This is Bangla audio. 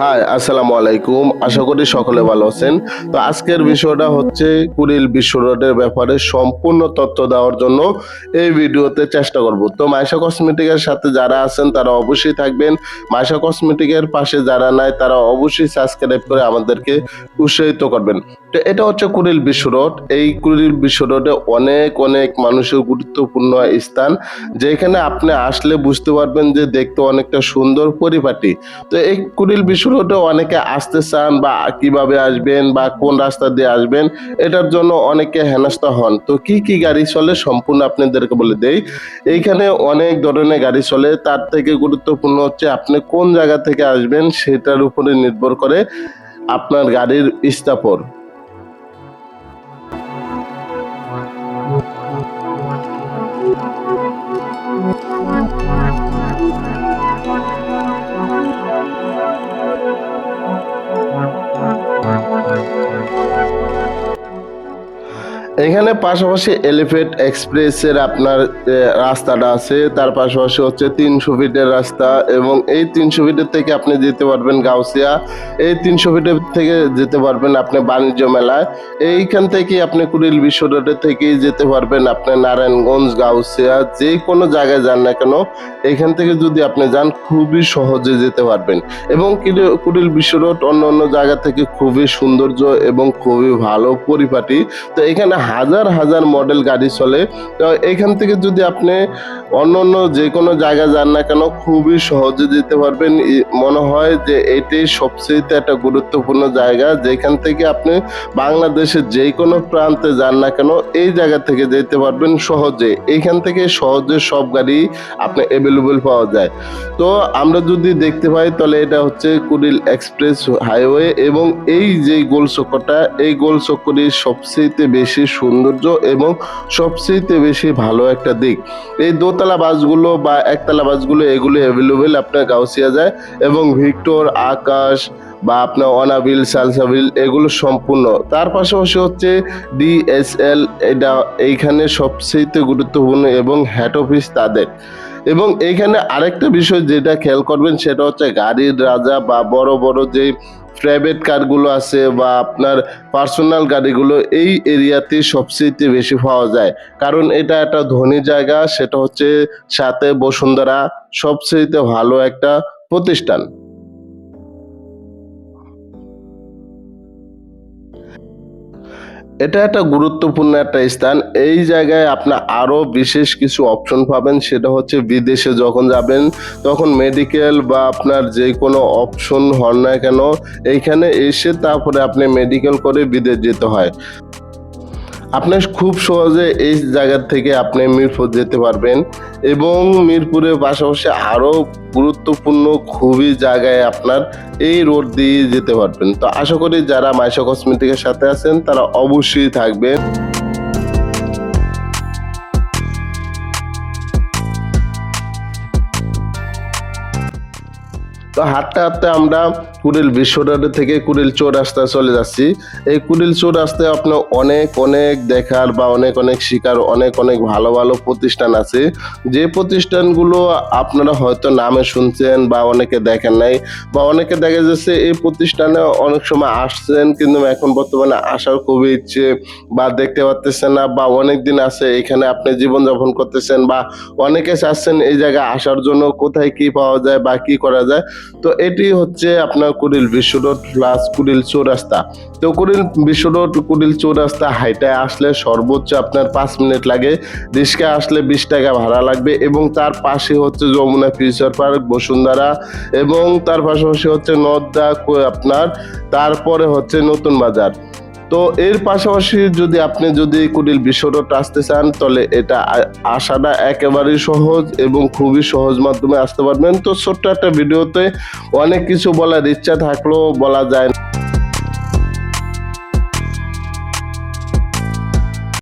হাই আসসালামু আলাইকুম। আশা করি সকলে ভালো আছেন। তো আজকের বিষয়টা হচ্ছে কুড়িল বিশ্ব রোডের ব্যাপারে সম্পূর্ণ তথ্য দেওয়ার জন্য এই ভিডিওতে চেষ্টা করব। তো মাইশা কসমেটিকের সাথে যারা আছেন, তারা অবশ্যই থাকবেন। মাইশা কসমেটিকের পাশে যারা নাই, তারা অবশ্যই সাবস্ক্রাইব করে আমাদেরকে উৎসাহিত করবেন। তো এটা হচ্ছে কুড়িল বিশ্ব রোড। এই কুড়িল বিশ্ব রোডে অনেক অনেক মানুষের গুরুত্বপূর্ণ স্থান। যেখানে আপনি আসলে বুঝতে পারবেন যে দেখতে অনেকটা সুন্দর পরিপাটি। তো এই কুড়িল বিশ্ব রোডে অনেকে আসতে চান বা কীভাবে আসবেন বা কোন রাস্তা দিয়ে আসবেন, এটার জন্য অনেকে হেনস্থা হন। তো কি কি গাড়ি চলে সম্পূর্ণ আপনাদেরকে বলে দেই। এইখানে অনেক ধরনের গাড়ি চলে। তার থেকে গুরুত্বপূর্ণ হচ্ছে আপনি কোন জায়গা থেকে আসবেন সেটার উপরে নির্ভর করে আপনার গাড়ির স্থাপর এখানে পাশাপাশি এলিফেন্ট এক্সপ্রেসের আপনার রাস্তাটা আছে। তার পাশাপাশি হচ্ছে তিনশো ফিটের রাস্তা এবং এই তিনশো ফিটের থেকে আপনি যেতে পারবেন গাউসিয়া। এই তিনশো ফিটের থেকে যেতে পারবেন আপনি বাণিজ্য মেলায়। এইখান থেকে আপনি কুড়িল বিশ্ব রোডের থেকেই যেতে পারবেন আপনি নারায়ণগঞ্জ, গাউসিয়া, যে কোনো জায়গায় যান না কেন, এখান থেকে যদি আপনি যান, খুবই সহজে যেতে পারবেন। এবং কুড়িল বিশ্ব রোড অন্য অন্য জায়গা থেকে খুবই সৌন্দর্য এবং খুবই ভালো পরিপাটি। তো এখানে হাজার হাজার মডেল গাড়ি চলে। তো এখান থেকে যদি আপনি অন্য অন্য যে কোনো জায়গায় যান না কেন, খুবই সহজে যেতে পারবেন। মনে হয় যে এটাই সবচেয়ে একটা গুরুত্বপূর্ণ জায়গা, যেখান থেকে আপনি বাংলাদেশের যে কোনো প্রান্তে যান না কেন, এই জায়গা থেকে যেতে পারবেন সহজে। এইখান থেকে সহজে সব গাড়ি আপনি অ্যাভেলেবল পাওয়া যায়। তো আমরা যদি দেখতে পাই, তাহলে এটা হচ্ছে কুড়িল এক্সপ্রেস হাইওয়ে এবং এই যে গোল চক্করটা এই গোল চক্করই সবচেয়ে বেশি সৌন্দর্য এবং সবচেয়ে বেশি ভালো একটা দিক। এই দোতলা বাসগুলো বা একতলা বাসগুলো এগুলো অ্যাভেলেবেল আপনার গাউসিয়া যায় এবং ভিক্টর, আকাশ বা আপনার অনাবিল, সালসাবিল এগুলো সম্পূর্ণ। তার পাশাপাশি হচ্ছে ডিএসএল, এটা এইখানে সবচেয়ে গুরুত্বপূর্ণ এবং হেড অফিস তাদের। এবং এখানে আরেকটা বিষয় যেটা খেয়াল করবেন, সেটা হচ্ছে গাড়ির রাজা বা বড় বড় যে প্রাইভেট কারগুলো আছে বা আপনার পার্সোনাল গাড়িগুলো, এই এরিয়াতে সবচেয়ে বেশি পাওয়া যায়। কারণ এটা একটা ধনী জায়গা, সেটা হচ্ছে সাথে বসুন্ধরা সবচেয়ে ভালো একটা প্রতিষ্ঠান। এটা একটা গুরুত্বপূর্ণ একটা স্থান। এই জায়গায় আপনার আরও বিশেষ কিছু অপশন পাবেন, সেটা হচ্ছে বিদেশে যখন যাবেন, তখন মেডিকেল বা আপনার যে কোনো অপশন হন না কেন, এইখানে এসে তারপরে আপনি মেডিকেল করে বিদেশ যেতে হয়। আপনি খুব সহজে এই জায়গা থেকে আপনি মিরপুর যেতে পারবেন। এবং মিরপুরের পাশাপাশি আরও গুরুত্বপূর্ণ খুবই জায়গায় আপনার এই রোড দিয়ে যেতে পারবেন। তো আশা করি যারা মাইশা কসমেটিকের সাথে আছেন তারা অবশ্যই থাকবেন। তো হাঁটতে হাঁটতে আমরা কুড়িল বিশ্ব থেকে কুড়িল চোর রাস্তায় চলে যাচ্ছি। এই কুড়িল চৌরাস্তায় আপনার অনেক অনেক দেখার বা অনেক অনেক শিকার, অনেক অনেক ভালো ভালো প্রতিষ্ঠান আছে। যে প্রতিষ্ঠানগুলো আপনারা হয়তো নামে শুনছেন বা অনেকে দেখেন নাই বা অনেকে দেখা যাচ্ছে এই প্রতিষ্ঠানে অনেক সময় আসছেন কিন্তু এখন বর্তমানে আসার খুবই ইচ্ছে বা দেখতে পাচ্ছেন না বা অনেক দিন আছে এখানে আপনি জীবনযাপন করতেছেন বা অনেকে চাচ্ছেন এই জায়গায় আসার জন্য কোথায় কি পাওয়া যায় বা কি করা যায়। তো এটি হচ্ছে আপনার কুড়িল বিশ্ব রোড প্লাস কুড়িল চৌরাস্তা। তো কুড়িল বিশ্ব রোড কুড়িল চৌরাস্তা হাইটায় আসলে সর্বোচ্চ আপনার পাঁচ মিনিট লাগে। রিক্সা আসলে বিশ টাকা ভাড়া লাগবে এবং তার পাশে হচ্ছে যমুনা ফিউচার পার্ক, বসুন্ধরা এবং তার পাশাপাশি হচ্ছে নদ্দা আপনার, তারপরে হচ্ছে নতুন বাজার। তো এর পাশাপাশি যদি আপনি যদি কুটিল বিশ্ব আসতে চান, তাহলে এটা আসাটা একেবারেই সহজ এবং খুবই সহজ মাধ্যমে আসতে পারবেন। তো ছোট্ট একটা ভিডিওতে অনেক কিছু বলার ইচ্ছা থাকলেও বলা যায় না।